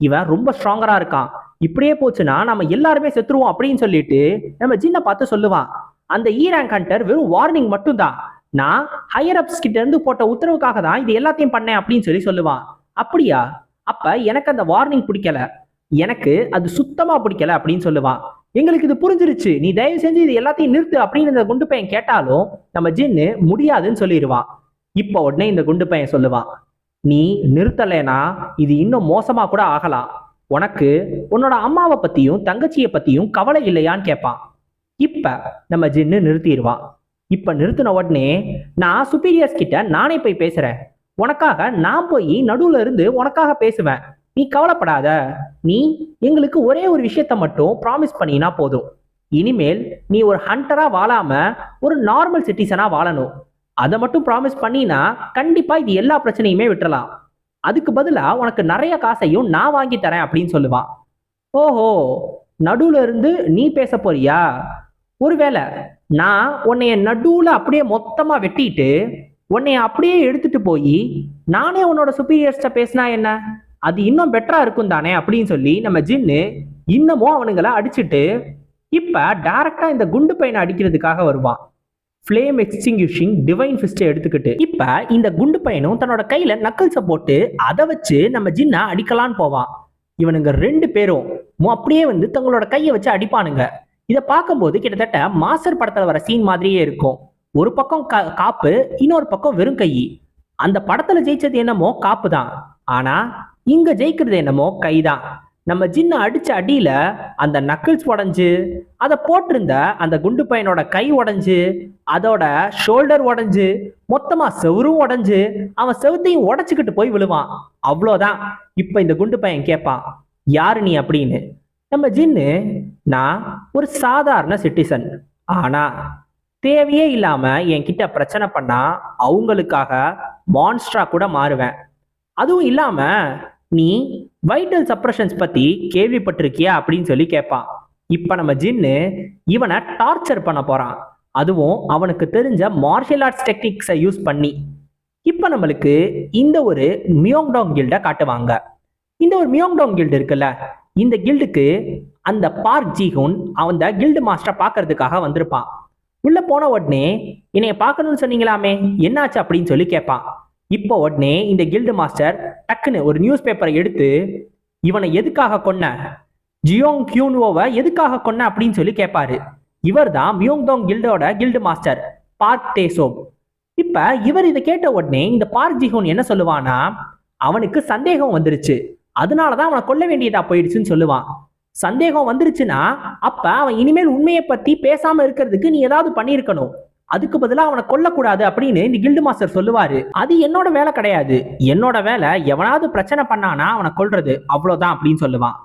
இவன் ரொம்ப ஸ்ட்ராங்கரா இருக்கான். இப்படியே போச்சுன்னா நம்ம எல்லாருமே செத்துருவோம் அப்படின்னு சொல்லிட்டு நம்ம ஜின்னை பார்த்து சொல்லுவான். அந்த e ஈ ஹண்டர் வெறும் வார்னிங் மட்டும்தான். நான் ஹையர் அப்ஸ் கிட்ட இருந்து போட்ட உத்தரவுக்காக தான் இது எல்லாத்தையும் பண்ணேன் அப்படின்னு சொல்லி சொல்லுவான் அப்படியா? அப்ப எனக்கு அந்த வார்னிங் பிடிக்கல. எனக்கு அது சுத்தமா பிடிக்கல அப்படின்னு சொல்லுவான் எங்களுக்கு இது புரிஞ்சிருச்சு. நீ தயவு செஞ்சு இது எல்லாத்தையும் நிறுத்து அப்படின்னு இந்த குண்டு பையன் கேட்டாலும் நம்ம ஜின்னு முடியாதுன்னு சொல்லிடுவான் இப்போ உடனே இந்த குண்டு பையன் சொல்லுவான் நீ நிறுத்தலைனா இது இன்னும் மோசமா கூட ஆகலாம். உனக்கு உன்னோட அம்மாவை பத்தியும் தங்கச்சியை பத்தியும் கவலை இல்லையான்னு கேட்பான். இப்ப நம்ம ஜின்னு நிறுத்திடுவான் இப்போ நிறுத்தின உடனே நான் சுப்பீரியர்ஸ் கிட்ட நானே போய் பேசுறேன். உனக்காக நான் போய் நடுவுல இருந்து உனக்காக பேசுவேன். நீ கவலைப்படாத. நீ எங்களுக்கு ஒரே ஒரு விஷயத்த மட்டும் ப்ராமிஸ் பண்ணினா போதும். இனிமேல் நீ ஒரு ஹண்டரா வாழாம ஒரு நார்மல் சிட்டிசனா வாழணும். அதை மட்டும் ப்ராமிஸ் பண்ணினா கண்டிப்பா இது எல்லா பிரச்சனையுமே விட்டுறலாம். அதுக்கு பதிலா உனக்கு நிறைய காசையும் நான் வாங்கி தரேன் அப்படின்னு சொல்லுவான் ஓஹோ! நடுவுல இருந்து நீ பேச போறியா? ஒருவேளை நான் உன்னைய நடுவுல அப்படியே மொத்தமா வெட்டிட்டு உன்னைய அப்படியே எடுத்துட்டு போய் நானே உன்னோட சுப்பீரியர்ஸ்ட பேசினா என்ன? அது இன்னும் பெட்டரா இருக்கும் தானே அப்படின்னு சொல்லி நம்ம ஜின்னு இன்னமும் அவனுங்களை அடிச்சிட்டு இப்ப டைரக்டா இந்த குண்டு பையனை அடிக்கிறதுக்காக வருவான் ஃப்ளேம் எக்ஸ்டிங்யூஷிங் டிவைன் ஃபிஸ்ட்டை எடுத்துக்கிட்டு இப்போ இந்த குண்டு பையனும் தன்னோட கையில் நக்கல்ஸை போட்டு அதை வச்சு நம்ம ஜின்னா அடிக்கலான்னு போவான் இவனுங்க ரெண்டு பேரும் அப்படியே வந்து தங்களோட கையை வச்சு அடிப்பானுங்க. இதை பார்க்கும்போது கிட்டத்தட்ட மாஸ்டர் படத்துல வர சீன் மாதிரியே இருக்கும். ஒரு பக்கம் கா- காப்பு இன்னொரு பக்கம் வெறும் கை. அந்த படத்துல ஜெயிச்சது என்னமோ காப்பு தான். ஆனா இங்க ஜெயிக்கிறது என்னமோ கை தான். நம்ம ஜின்னு அடிச்ச அடியில அந்த நக்கிள்ஸ் உடஞ்சு அதை போட்டிருந்த அந்த குண்டு பையனோட கை உடஞ்சு அதோட ஷோல்டர் உடஞ்சு மொத்தமா செவரும் உடஞ்சு அவன் செவுத்தையும் உடச்சுக்கிட்டு போய் விழுவான். அவ்வளோதான். இப்ப இந்த குண்டு பையன் கேட்பான் யாரு நீ? அப்படின்னு. நம்ம ஜின்னு நான் ஒரு சாதாரண சிட்டிசன் ஆனா தேவையே இல்லாம என்கிட்ட பிரச்சனை பண்ணா அவங்களுக்காக மான்ஸ்ட்ரா கூட மாறுவேன். அதுவும் இல்லாம நீ வைட்டல் சப்ரஷன்ஸ் பத்தி கேள்விப்பட்டிருக்கியா? அப்படின்னு சொல்லி கேட்பான். இப்ப நம்ம ஜின்னு இவனை டார்ச்சர் பண்ண போறான். அதுவும் அவனுக்கு தெரிஞ்ச மார்ஷியல் ஆர்ட்ஸ் டெக்னிக்ஸை யூஸ் பண்ணி. இப்ப நம்மளுக்கு இந்த ஒரு மியோங்டாங் கில்டை காட்டுவாங்க. இந்த ஒரு மியோங்டாங் கில்டு இருக்குல்ல இந்த கில்டுக்கு அந்த பார்க் ஜிஹூன் அந்த கில்டு மாஸ்டரை பார்க்கறதுக்காக வந்திருப்பான் உள்ள போன உடனே என்னைய பார்க்கணும்னு சொன்னீங்களாமே என்னாச்சு? அப்படின்னு சொல்லி கேட்பான் இப்போ உடனே இந்த கில்டு மாஸ்டர் டக்குன்னு ஒரு நியூஸ் பேப்பரை எடுத்து இவனை எதுக்காக கொன்ன? ஜியோங் கியூன்வோவை எதுக்காக கொன்ன? அப்படின்னு சொல்லி கேட்பாரு. இவர் தான் மியோங்தோங் கில்டோட கில்டு மாஸ்டர் பார்க் டேசோப் இப்ப இவர் இதை கேட்ட உடனே இந்த பார்க் ஜிஹூன் என்ன சொல்லுவானா அவனுக்கு சந்தேகம் வந்துருச்சு. அதனால தான் அவனை கொல்ல வேண்டியதா போயிடுச்சுன்னு சொல்லுவான். சந்தேகம் வந்துருச்சுன்னா அப்ப அவன் இனிமேல் உண்மையை பத்தி பேசாம இருக்கிறதுக்கு நீ ஏதாவது பண்ணியிருக்கணும். அதுக்கு பதிலாக அவனை கொல்லக்கூடாது அப்படின்னு இந்த கில்டு மாஸ்டர் சொல்லுவாரு. அது என்னோட வேலை கிடையாது. என்னோட வேலை எவனாவது பிரச்சனை பண்ணானா அவனை கொல்றது. அவ்வளோதான் அப்படின்னு சொல்லுவான்.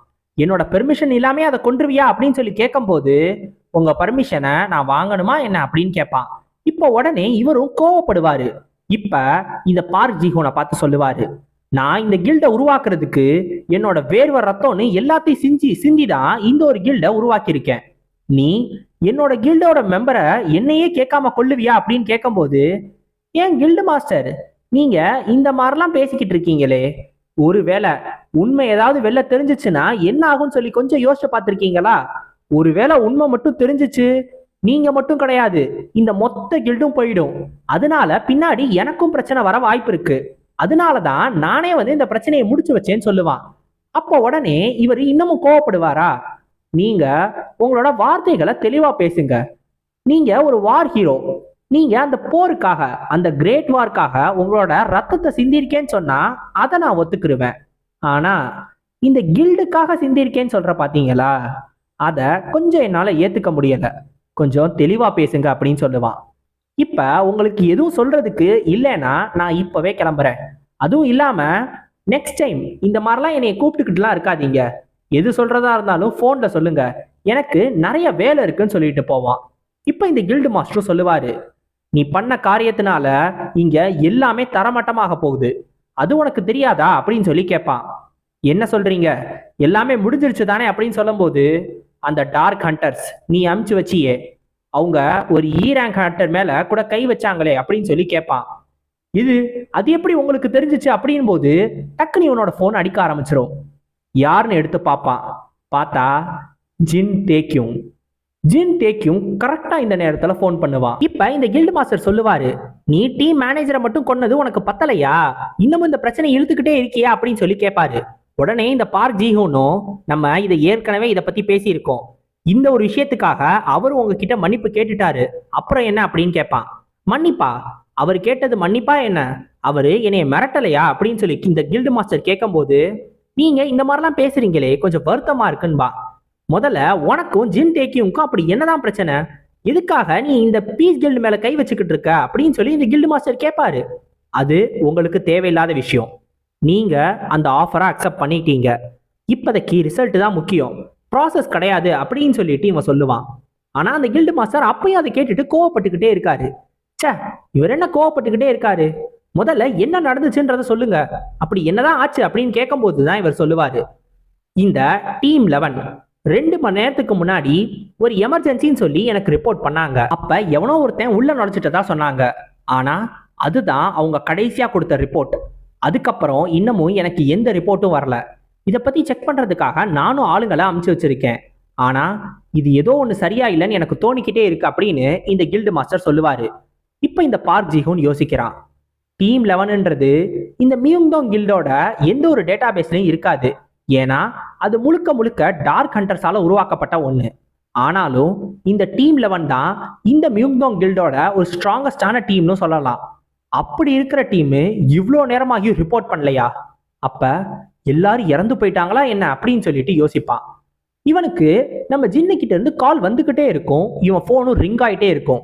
என்னோட பெர்மிஷன் இல்லாமே அதை கொன்றுவியா அப்படின்னு சொல்லி கேட்கும்போது உங்க பர்மிஷனை நான் வாங்கணுமா என்ன? அப்படின்னு கேட்பான். இப்போ உடனே இவரும் கோவப்படுவாரு. இப்ப இந்த பார்க் ஜிஹோனை பார்த்து சொல்லுவாரு. நான் இந்த கில்டை உருவாக்குறதுக்கு என்னோட வேர்வை ரத்தம்னு எல்லாத்தையும் சிஞ்சி சிந்தி தான் இந்த ஒரு கில்டை உருவாக்கியிருக்கேன். நீ என்னோட கில்டோட மெம்பரை என்னையே கேட்காம கொள்ளுவியா அப்படின்னு கேட்கும்போது ஏன் கில்டு மாஸ்டர் நீங்க இந்த மாதிரிலாம் பேசிக்கிட்டு இருக்கீங்களே? ஒருவேளை உண்மை ஏதாவது வெளில தெரிஞ்சிச்சுன்னா என்ன ஆகும்னு சொல்லி கொஞ்சம் யோசிச்சு பார்த்துருக்கீங்களா? ஒருவேளை உண்மை மட்டும் தெரிஞ்சிச்சு நீங்க மட்டும் கிடையாது இந்த மொத்த கில்டும் போயிடும். அதனால பின்னாடி எனக்கும் பிரச்சனை வர வாய்ப்பு இருக்கு. அதனால தான் நானே வந்து இந்த பிரச்சனையை முடிச்சு வச்சேன்னு சொல்லுவான் அப்போ உடனே இவர் இன்னமும் கோவப்படுவாரா? நீங்க உங்களோட வார்த்தைகளை தெளிவா பேசுங்க. நீங்க ஒரு வார் ஹீரோ நீங்க அந்த போருக்காக அந்த கிரேட் வார்க்காக உங்களோட ரத்தத்தை சிந்திருக்கேன்னு சொன்னா அதை நான் ஒத்துக்கிருவேன். ஆனா இந்த கில்டுக்காக சிந்திருக்கேன்னு சொல்ற பாத்தீங்களா? அதை கொஞ்சம் என்னால ஏத்துக்க முடியல. கொஞ்சம் தெளிவா பேசுங்க அப்படின்னு சொல்லுவான். இப்ப உங்களுக்கு எதுவும் சொல்றதுக்கு இல்லைன்னா நான் இப்பவே கிளம்புறேன். அதுவும் இல்லாம நெக்ஸ்ட் டைம் இந்த மாதிரிலாம் என்னைய கூப்பிட்டுக்கிட்டுலாம் இருக்காதீங்க. எது சொல்றதா இருந்தாலும் ஃபோன்ல சொல்லுங்க. எனக்கு நிறைய வேலை இருக்குன்னு சொல்லிட்டு போவான். இப்போ இந்த கில்டு மாஸ்டரும் சொல்லுவாரு நீ பண்ண காரியத்தினால இங்க எல்லாமே தரமட்டமாக போகுது. அது உனக்கு தெரியாதா? அப்படின்னு சொல்லி கேட்பான் என்ன சொல்றீங்க? எல்லாமே முடிஞ்சிருச்சு தானே? அப்படின்னு சொல்லும்போது அந்த டார்க் ஹண்டர்ஸ் நீ அமுச்சு வச்சியே. அவங்க ஒரு ஈ ரேங்க் ஹேட்டர் மேல கூட கை வச்சாங்களே அப்படின்னு சொல்லி கேட்பான். இது அது எப்படி உங்களுக்கு தெரிஞ்சிச்சு அப்படின் போது டக்குனு இவனோட ஃபோன் அடிக்க ஆரம்பிச்சிடும் யாருன்னு எடுத்து பார்ப்பான் பார்த்தா ஜின் டேக்யூங் ஜின் டேக்யூங் கரெக்டா இந்த நேரத்துல ஃபோன் பண்ணுவான். இப்ப இந்த கில்டு மாஸ்டர் சொல்லுவாரு நீ டீம் மேனேஜரை மட்டும் கொன்னது உனக்கு பத்தலையா? இன்னமும் இந்த பிரச்சனை இழுத்துக்கிட்டே இருக்கியா? அப்படின்னு சொல்லி கேட்பாரு. உடனே இந்த பார்க் ஜிஹோனும் நம்ம இதை ஏற்கனவே இதை பத்தி பேசியிருக்கோம். இந்த ஒரு விஷயத்துக்காக அவர் உங்ககிட்ட மன்னிப்பு கேட்டுட்டாரு. அப்புறம் என்ன அப்படின்னு கேட்பான். மன்னிப்பா? அவர் கேட்டது மன்னிப்பா என்ன? அவரு என்னைய மிரட்டலையா? அப்படின்னு சொல்லி இந்த கில்டு மாஸ்டர் கேட்கும்போது நீங்க இந்த மாதிரிலாம் பேசுறீங்களே கொஞ்சம் வருத்தமா இருக்குன்பா. முதல்ல உனக்கும் ஜின் டேக்கியும்க்கும் அப்படி என்னதான் பிரச்சனை? எதுக்காக நீ இந்த பீஸ் கில்டு மேல கை வச்சுக்கிட்டு இருக்க? அப்படின்னு சொல்லி இந்த கில்டு மாஸ்டர் கேட்பாரு. அது உங்களுக்கு தேவையில்லாத விஷயம். நீங்க அந்த ஆஃபரை அக்செப்ட் பண்ணிட்டீங்க. இப்போதைக்கு ரிசல்ட் தான் முக்கியம். ப்ராசஸ் கிடையாது அப்படின்னு சொல்லிட்டு இவன் சொல்லுவான். ஆனா அந்த கில்டு மாஸ்டர் அப்பயும் அதை கேட்டுட்டு கோவப்பட்டுக்கிட்டே இருக்காரு. ச்சே இவர் என்ன கோவப்பட்டுக்கிட்டே இருக்காரு? முதல்ல என்ன நடந்துச்சுன்றத சொல்லுங்க. அப்படி என்னதான் ஆச்சு அப்படின்னு கேட்கும்போது தான் இவர் சொல்லுவாரு. இந்த டீம் லெவன் ரெண்டு மணி நேரத்துக்கு முன்னாடி ஒரு எமர்ஜென்சின்னு சொல்லி எனக்கு ரிப்போர்ட் பண்ணாங்க. அப்ப எவனோ ஒருத்தன் உள்ள நுழைச்சிட்டதா சொன்னாங்க. ஆனா அதுதான் அவங்க கடைசியா கொடுத்த ரிப்போர்ட் அதுக்கப்புறம் இன்னமும் எனக்கு எந்த ரிப்போர்ட்டும் வரல. இதை பத்தி செக் பண்றதுக்காக நானும் ஆளுங்களை அமுச்சு வச்சிருக்கேன். ஆனா இது ஏதோ ஒன்று சரியா இல்லைன்னு எனக்கு தோணிக்கிட்டே இருக்கு அப்படின்னு இந்த கில்டு மாஸ்டர் சொல்லுவாரு. இப்போ இந்த பார்க் ஜிஹூன் யோசிக்கிறான். டீம் லெவனுன்றது இந்த மியுங்தோங் கில்டோட எந்த ஒரு டேட்டா பேஸ்லையும் இருக்காது. ஏன்னா அது முழுக்க முழுக்க டார்க் ஹண்டர்ஸால உருவாக்கப்பட்ட ஒன்று ஆனாலும் இந்த டீம் லெவன் தான் இந்த மியுங்தோங் கில்டோட ஒரு ஸ்ட்ராங்கஸ்டான டீம்னு சொல்லலாம். அப்படி இருக்கிற டீமு இவ்வளோ நேரமாகியும் ரிப்போர்ட் பண்ணலையா? அப்ப எல்லாரும் இறந்து போயிட்டாங்களா என்ன அப்படின்னு சொல்லிட்டு யோசிப்பான். இவனுக்கு நம்ம ஜின்னு கிட்ட இருந்து கால் வந்துகிட்டே இருக்கும். இவன் ஃபோனும் ரிங் ஆயிட்டே இருக்கும்.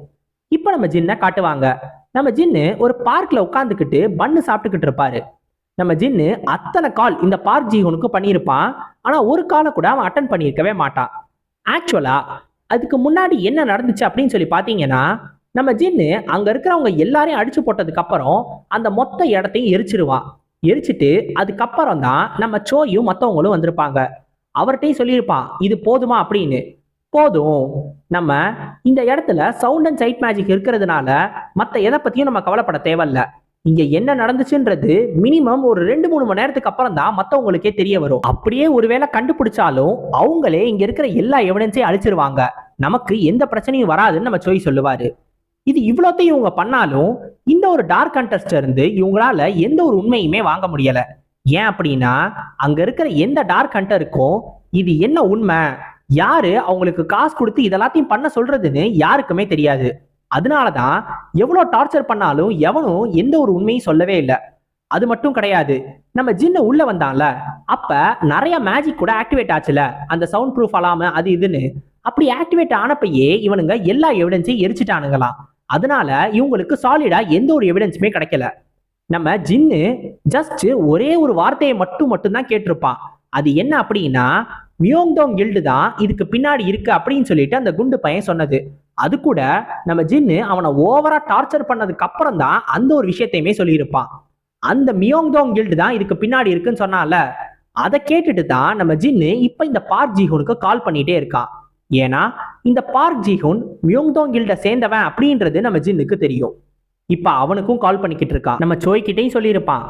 இப்போ நம்ம ஜின்னை காட்டுவாங்க. நம்ம ஜின்னு ஒரு பார்க்ல உட்காந்துக்கிட்டு பண்ணு சாப்பிட்டுக்கிட்டு இருப்பாரு. நம்ம ஜின்னு அத்தனை கால் இந்த பார்க் ஜீவனுக்கு பண்ணியிருப்பான். ஆனா ஒரு காலை கூட அவன் அட்டன் பண்ணியிருக்கவே மாட்டான். ஆக்சுவலா அதுக்கு முன்னாடி என்ன நடந்துச்சு அப்படின்னு சொல்லி பார்த்தீங்கன்னா நம்ம ஜின்னு அங்க இருக்கிறவங்க எல்லாரையும் அடிச்சு போட்டதுக்கு அப்புறம் அந்த மொத்த இடத்தையும் எரிச்சிருவான். எரிச்சிட்டு அதுக்கப்புறம் தான் நம்ம சோயும் மற்றவங்களும் வந்திருப்பாங்க. அவர்கிட்டையும் சொல்லியிருப்பான் இது போதுமா? அப்படின்னு. போதும். நம்ம இந்த இடத்துல சவுண்ட் அண்ட் சைட் மேஜிக் இருக்கிறதுனால மற்ற எதை பத்தியும் நம்ம கவலைப்பட தேவையில்ல. இங்க என்ன நடந்துச்சுன்றது மினிமம் ஒரு ரெண்டு மூணு மணி நேரத்துக்கு அப்புறம் தான் மற்றவங்களுக்கே தெரிய வரும். அப்படியே ஒருவேளை கண்டுபிடிச்சாலும் அவங்களே இங்க இருக்கிற எல்லா எவிடன்ஸையும் அழிச்சிருவாங்க. நமக்கு எந்த பிரச்சனையும் வராதுன்னு நம்ம சோய் சொல்லுவாரு. இது இவ்வளோத்தையும் இவங்க பண்ணாலும் இந்த ஒரு டார்க் கண்டஸ்ட் இருந்து இவங்களால எந்த ஒரு உண்மையுமே வாங்க முடியல. ஏன் அப்படின்னா அங்க இருக்கிற எந்த டார்க் ஹண்டருக்கும் இது என்ன உண்மை? யாரு அவங்களுக்கு காசு கொடுத்து இதெல்லாத்தையும் பண்ண சொல்றதுன்னு யாருக்குமே தெரியாது. அதனாலதான் எவ்வளோ டார்ச்சர் பண்ணாலும் எவனும் எந்த ஒரு உண்மையும் சொல்லவே இல்லை. அது மட்டும் கிடையாது நம்ம ஜின்னு உள்ள வந்தான்ல அப்ப நிறைய மேஜிக் கூட ஆக்டிவேட் ஆச்சுல அந்த சவுண்ட் ப்ரூஃப் அலாம அது இதுன்னு. அப்படி ஆக்டிவேட் ஆனப்பயே இவனுங்க எல்லா எவிடன்ஸையும் எரிச்சிட்டானுங்களாம். அதனால இவங்களுக்கு சாலிடா எந்த ஒரு எவிடன்ஸுமே கிடைக்கல. நம்ம ஜின்னு ஜஸ்ட் ஒரே ஒரு வார்த்தையை மட்டும் மட்டும்தான் கேட்டிருப்பான் அது என்ன அப்படின்னா மியோங்தோங் கில்டு தான் இதுக்கு பின்னாடி இருக்கு அப்படின்னு சொல்லிட்டு அந்த குண்டு பையன் சொன்னது. அது கூட நம்ம ஜின்னு அவனை ஓவரா டார்ச்சர் பண்ணதுக்கு அப்புறம் தான் அந்த ஒரு விஷயத்தையுமே சொல்லியிருப்பான் அந்த மியோங்தோங் கில்டு தான் இதுக்கு பின்னாடி இருக்குன்னு சொன்னால அதை கேட்டுட்டு தான் நம்ம ஜின்னு இப்போ இந்த பார்க் ஜிஹூனுக்கு கால் பண்ணிட்டே இருக்கான் ஏன்னா இந்த பார்க் ஜிஹூன் மியோங்தோங் கில்ட சேர்ந்தவன் அப்படின்றது நம்ம ஜின்னுக்கு தெரியும். இப்போ அவனுக்கும் கால் பண்ணிக்கிட்டு இருக்கான். நம்ம சோய்கிட்டையும் சொல்லியிருப்பான்.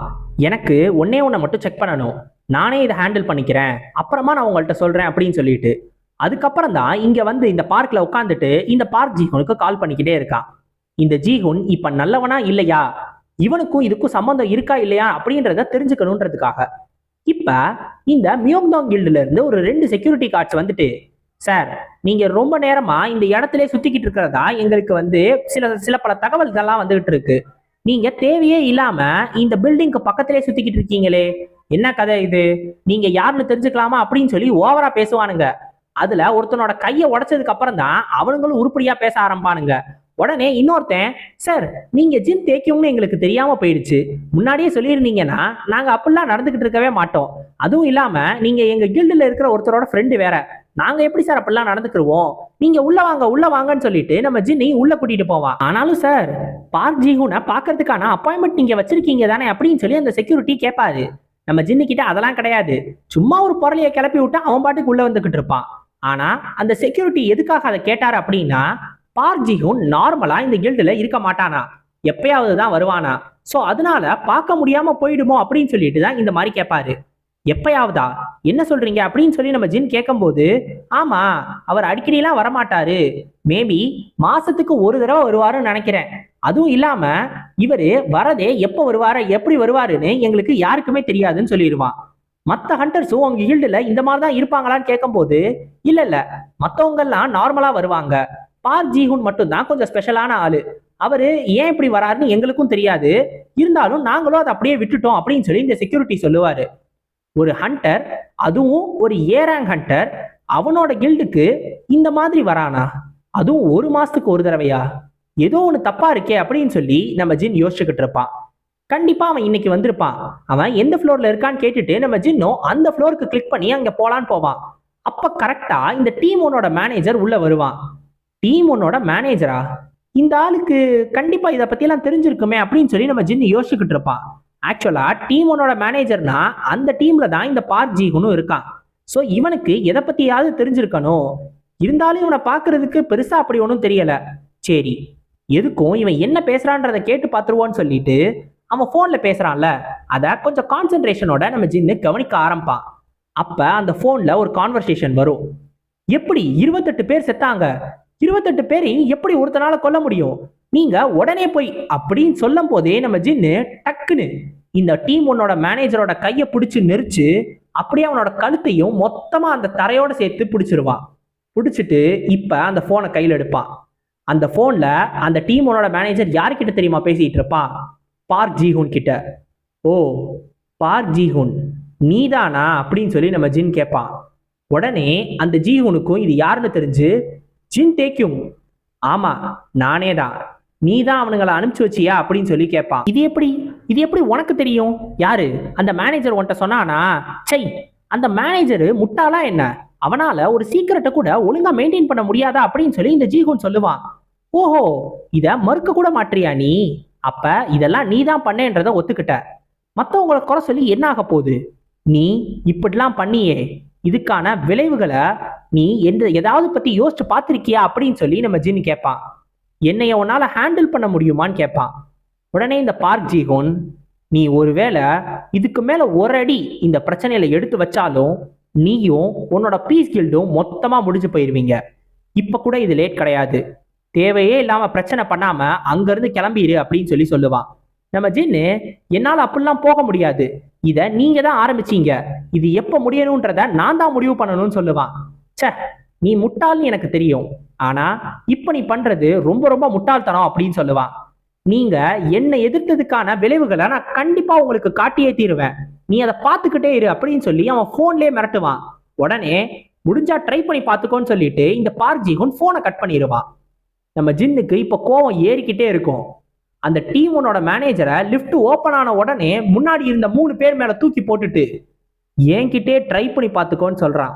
எனக்கு ஒன்னே ஒன்றை மட்டும் செக் பண்ணணும். நானே இதை ஹேண்டில் பண்ணிக்கிறேன். அப்புறமா நான் உங்கள்கிட்ட சொல்கிறேன் அப்படின்னு சொல்லிட்டு. அதுக்கப்புறம் தான் இங்கே வந்து இந்த பார்க்கில் உட்காந்துட்டு இந்த பார்க் ஜிஹூனுக்கு கால் பண்ணிக்கிட்டே இருக்கான். இந்த ஜிஹுன் இப்போ நல்லவனா இல்லையா? இவனுக்கும் இதுக்கும் சம்மந்தம் இருக்கா இல்லையா? அப்படின்றத தெரிஞ்சுக்கணுன்றதுக்காக. இப்போ இந்த மியோங்தாங் கில்டுல இருந்து ஒரு ரெண்டு செக்யூரிட்டி கார்ட்ஸ் வந்துட்டு சார் நீங்க ரொம்ப நேரமா இந்த இடத்துல சுத்திக்கிட்டு இருக்கிறதா எங்களுக்கு வந்து சில சில பல தகவல்கள்லாம் வந்துகிட்டு இருக்கு. நீங்க தேவையே இல்லாம இந்த பில்டிங்க்கு பக்கத்திலே சுத்திக்கிட்டு இருக்கீங்களே. என்ன கதை இது? நீங்க யாருன்னு தெரிஞ்சுக்கலாமா அப்படின்னு சொல்லி ஓவரா பேசுவானுங்க. அதுல ஒருத்தனோட கையை உடைச்சதுக்கு அப்புறம் தான் அவனுங்களும் உருப்படியா பேச ஆரம்பானுங்க உடனே இன்னொருத்தன் சார் நீங்க ஜின் தேய்க்கும்னு எங்களுக்கு தெரியாம போயிடுச்சு. முன்னாடியே சொல்லியிருந்தீங்கன்னா நாங்க அப்படிலாம் நடந்துகிட்டு இருக்கவே மாட்டோம். அதுவும் இல்லாம நீங்க எங்க கில்டுல இருக்கிற ஒருத்தரோட ஃப்ரெண்டு வேற. நாங்க எப்படி சார் அப்படிலாம் நடந்துக்கிருவோம்? நீங்க உள்ள வாங்க உள்ள வாங்கன்னு சொல்லிட்டு நம்ம ஜின்னி உள்ள கூட்டிட்டு போவான். ஆனாலும் சார் பார்க் ஜிஹூனை பாக்குறதுக்கான அப்பாயின்மெண்ட் நீங்க வச்சிருக்கீங்க தானே அப்படின்னு சொல்லி அந்த செக்யூரிட்டி கேட்பாரு நம்ம ஜின்னு கிட்ட அதெல்லாம் கிடையாது. சும்மா ஒரு பொருளையை கிளப்பி விட்டு அவன் பாட்டுக்கு உள்ள வந்துகிட்டு இருப்பான். ஆனா அந்த செக்யூரிட்டி எதுக்காக அதை கேட்டாரு அப்படின்னா பார்க் ஜிஹூன் நார்மலா இந்த கில்டுல இருக்க மாட்டானா. எப்பயாவது தான் வருவானா. சோ அதனால பார்க்க முடியாம போயிடுமோ அப்படின்னு சொல்லிட்டு தான் இந்த மாதிரி கேட்பாரு எப்பயாவதா? என்ன சொல்றீங்க? அப்படின்னு சொல்லி நம்ம ஜின் கேட்கும்போது ஆமா அவர் அடிக்கடிலாம் வரமாட்டாரு. மேபி மாசத்துக்கு ஒரு தடவை வருவாருன்னு நினைக்கிறேன். அதுவும் இல்லாம இவரு வரதே எப்போ வருவாரு எப்படி வருவாருன்னு எங்களுக்கு யாருக்குமே தெரியாதுன்னு சொல்லிடுவான். மற்ற ஹண்டர்ஸும் உங்க ஈல்டுல இந்த மாதிரி தான் இருப்பாங்களான்னு கேட்கும்போது இல்ல இல்ல மத்தவங்க எல்லாம் நார்மலா வருவாங்க. பார் ஜிஹூன் மட்டும்தான் கொஞ்சம் ஸ்பெஷலான ஆளு. அவரு ஏன் இப்படி வராருன்னு எங்களுக்கும் தெரியாது. இருந்தாலும் நாங்களும் அதை அப்படியே விட்டுட்டோம் அப்படின்னு சொல்லி இந்த செக்யூரிட்டி சொல்லுவாரு. ஒரு ஹண்டர் அதுவும் ஒரு ஏராங் ஹண்டர் அவனோட கில்டுக்கு இந்த மாதிரி வரானா? அதுவும் ஒரு மாசத்துக்கு ஒரு தடவையா? ஏதோ ஒன்று தப்பா இருக்கே அப்படின்னு சொல்லி நம்ம ஜின் யோசிச்சுக்கிட்டு இருப்பான். கண்டிப்பா அவன் இன்னைக்கு வந்திருப்பான். அவன் எந்த ஃப்ளோர்ல இருக்கான்னு கேட்டுட்டு நம்ம ஜின்னும் அந்த ஃப்ளோருக்கு கிளிக் பண்ணி அங்க போலான்னு போவான். அப்ப கரெக்டா இந்த டீம் ஒன்னோட மேனேஜர் உள்ள வருவான். டீம் ஒன்னோட மேனேஜரா இந்த ஆளுக்கு கண்டிப்பா இதை பத்தியெல்லாம் தெரிஞ்சிருக்குமே அப்படின்னு சொல்லி நம்ம ஜின்னு யோசிச்சுக்கிட்டு இருப்பான். ஆக்சுவலாக டீம் ஒன்னோட மேனேஜர்னா அந்த டீமில் தான் இந்த பார்க் ஜீகுனும் இருக்கான். ஸோ இவனுக்கு எதை பற்றியாவது தெரிஞ்சிருக்கணும். இருந்தாலும் இவனை பார்க்கறதுக்கு பெருசாக அப்படி ஒன்றும் தெரியலை. சரி எதுக்கும் இவன் என்ன பேசுகிறான்றதை கேட்டு பார்த்துருவோன்னு சொல்லிட்டு அவன் ஃபோனில் பேசுகிறான்ல அதை கொஞ்சம் கான்சென்ட்ரேஷனோட நம்ம ஜின்னு கவனிக்க ஆரம்பிப்பான். அப்போ அந்த ஃபோனில் ஒரு கான்வர்சேஷன் வரும். எப்படி இருபத்தெட்டு பேர் செத்தாங்க? இருபத்தெட்டு பேரையும் எப்படி ஒருத்தனால கொல்ல முடியும்? நீங்க உடனே போய் அப்படின்னு சொல்லும் போதே நம்ம ஜின்னு டக்குன்னு இந்த டீம் உன்னோட மேனேஜரோட கையை பிடிச்சி நெரிச்சு அப்படியே அவனோட கழுத்தையும் மொத்தமா அந்த தரையோட சேர்த்து பிடிச்சிருவான் பிடிச்சிட்டு இப்ப அந்த போனை கையில் எடுப்பான் அந்த போன்ல அந்த டீம் மேனேஜர் யாருக்கிட்ட தெரியுமா பேசிட்டு இருப்பான் பார்க் ஜீஹூன் கிட்ட. ஓ பார்க் ஜீஹூன் நீதானா அப்படின்னு சொல்லி நம்ம ஜின் கேட்பான் உடனே அந்த ஜிஹூனுக்கும் இது யாருன்னு தெரிஞ்சு ஜின் தேக்கியும் ஆமா நானே தான் நீ தான் அவனுங்களை அனுப்பிச்சு வச்சியா அப்படின்னு சொல்லி கேட்பான். இது எப்படி? இது எப்படி உனக்கு தெரியும்? யாரு? அந்த மேனேஜர் உன்கிட்ட சொன்னானா சை அந்த மேனேஜர் முட்டாளா என்ன? அவனால ஒரு சீக்கிரட்டை கூட ஒழுங்கா மெயின்டைன் பண்ண முடியாதா? அப்படின்னு சொல்லி இந்த ஜீகுன் சொல்லுவான். ஓஹோ இத மறுக்க கூட மாட்டியா நீ? அப்ப இதெல்லாம் நீ தான் பண்ணேன்றத ஒத்துக்கிட்ட. மற்றவங்களை குறை சொல்லி என்ன ஆக போகுது? நீ இப்படிலாம் பண்ணியே. இதுக்கான விளைவுகளை நீ எந்த ஏதாவது பத்தி யோசிச்சு பார்த்திருக்கியா? அப்படின்னு சொல்லி நம்ம ஜின்னு கேட்பான். என்னைய உன்னால ஹேண்டில் பண்ண முடியுமான்னு கேட்பான் உடனே இந்த பார்க் ஜீகோன் நீ ஒருவேளை இதுக்கு மேல ஒரு அடி இந்த பிரச்சனையில எடுத்து வச்சாலும் நீயும் உன்னோட பீஸ் கில்டும் மொத்தமா முடிஞ்சு போயிருவீங்க. இப்ப கூட இது லேட் கிடையாது. தேவையே இல்லாம பிரச்சனை பண்ணாம அங்கிருந்து கிளம்பிடு அப்படின்னு சொல்லி சொல்லுவான் நம்ம ஜின்னு என்னால அப்படிலாம் போக முடியாது. இத நீங்க தான் ஆரம்பிச்சீங்க. இது எப்ப முடியணும்ன்றத நான் தான் முடிவு பண்ணணும்னு சொல்லுவான் ச்சே நீ முட்டாள்னு எனக்கு தெரியும். ஆனா இப்ப நீ பண்றது ரொம்ப ரொம்ப முட்டாள்தனம் அப்படின்னு சொல்லுவான் நீங்க என்னை எதிர்த்ததுக்கான விளைவுகளை நான் கண்டிப்பா உங்களுக்கு காட்டியே தீருவேன். நீ அதை பார்த்துக்கிட்டே இரு அப்படின்னு சொல்லி அவன் போன்லயே மிரட்டுவான் உடனே முடிஞ்சா ட்ரை பண்ணி பார்த்துக்கோன்னு சொல்லிட்டு இந்த பார்க் ஜீகோன் போனை கட் பண்ணிடுவான் நம்ம ஜின்னுக்கு இப்போ கோவம் ஏறிக்கிட்டே இருக்கும். அந்த டீமோட மேனேஜரை லிஃப்ட் ஓப்பன் ஆன உடனே முன்னாடி இருந்த மூணு பேர் மேல தூக்கி போட்டுட்டு என்கிட்டே ட்ரை பண்ணி பார்த்துக்கோன்னு சொல்றான்.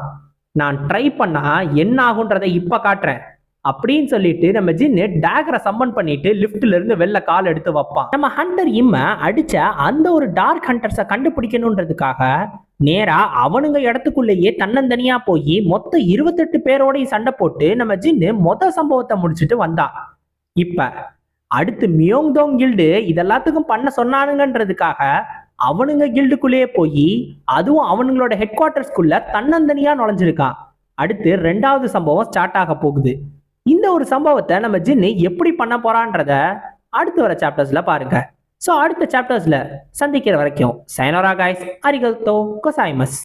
நான் ட்ரை பண்ணா என்ன ஆகுன்றதை இப்ப காட்டுறேன். அப்படின்னு சொல்லிட்டு நம்ம ஜின்னு டேகரை சம்மன் பண்ணிட்டு லிப்ட்ல இருந்து வெளில கால் எடுத்து வைப்பான். நம்ம ஹண்டர் இம்ம அடிச்ச அந்த ஒரு டார்க் ஹண்டர்ஸை கண்டுபிடிக்கணுன்றதுக்காக நேரா அவனுங்க இடத்துக்குள்ளேயே தன்னந்தனியா போய் மொத்த இருபத்தெட்டு பேரோடையும் சண்டை போட்டு நம்ம ஜின்னு மொத சம்பவத்தை முடிச்சுட்டு வந்தான் இப்ப அடுத்து மியோங்தோங் கில்டு இதெல்லாத்துக்கும் பண்ண சொன்னானுங்கன்றதுக்காக அவனுங்க கில்டுக்குள்ளேயே போய் அதுவும் அவனுங்களோட ஹெட் குவார்டர்ஸ்குள்ள தன்னந்தனியா நுழைஞ்சிருக்கான் அடுத்து ரெண்டாவது சம்பவம் ஸ்டார்ட் ஆக போகுது. இந்த ஒரு சம்பவத்தை நம்ம ஜின்னு எப்படி பண்ண போறான்றத அடுத்து வர சாப்டர்ஸ்ல பாருங்க. ஸோ அடுத்த சாப்டர்ஸ்ல சந்திக்கிற வரைக்கும் சைனோரா காய்ஸ் அரிகல்தோ கொசாய்மஸ்